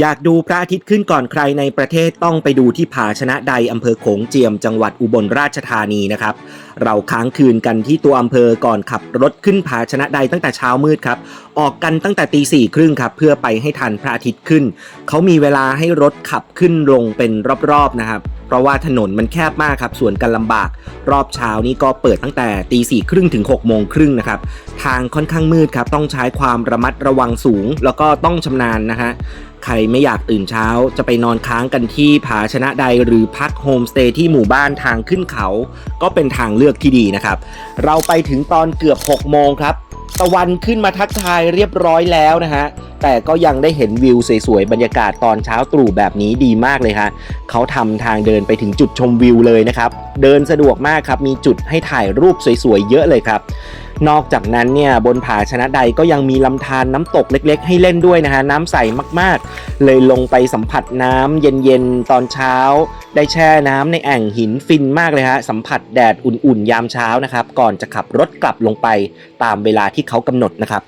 อยากดูพระอาทิตย์ขึ้นก่อนใครในประเทศต้องไปดูที่ผาชนะใดอำเภอโขงเจียมจังหวัดอุบลราชธานีนะครับ เราค้างคืนกันที่ตัวอำเภอก่อนขับรถขึ้นผาชนะใดตั้งแต่เช้ามืดครับ ออกกันตั้งแต่ตีสี่ครึ่งครับ เพื่อไปให้ทันพระอาทิตย์ขึ้น เขามีเวลาให้รถขับขึ้นลงเป็นรอบๆนะครับ เพราะว่าถนนมันแคบมากครับส่วนกันลำบาก รอบเช้านี้ก็เปิดตั้งแต่ตีสี่ครึ่งถึง6กโมงครึ่งนะครับ ทางค่อนข้างมืดครับ ต้องใช้ความระมัดระวังสูง แล้วก็ต้องชำนาญนะฮะใครไม่อยากตื่นเช้าจะไปนอนค้างกันที่ผาชนะใดหรือพักโฮมสเตย์ที่หมู่บ้านทางขึ้นเขา ก็เป็นทางเลือกที่ดีนะครับ เราไปถึงตอนเกือบ6โมงครับ ตะวันขึ้นมาทักทายเรียบร้อยแล้วนะฮะ แต่ก็ยังได้เห็นวิวสวยๆบรรยากาศตอนเช้าตรู่แบบนี้ดีมากเลยฮะเขาทำทางเดินไปถึงจุดชมวิวเลยนะครับเดินสะดวกมากครับมีจุดให้ถ่ายรูปสวยๆเยอะเลยครับนอกจากนั้นเนี่ยบนผาชนะใดก็ยังมีลำธารน้ำตกเล็ก ๆ ให้เล่นด้วยนะฮะน้ำใสมากๆ เลยลงไปสัมผัสน้ำเย็นๆตอนเช้า ได้แช่น้ำในแอ่งหินฟินมากเลยฮะสัมผัสแดดอุ่นๆ ยามเช้านะครับ ก่อนจะขับรถกลับลงไปตามเวลาที่เขากำหนดนะครับ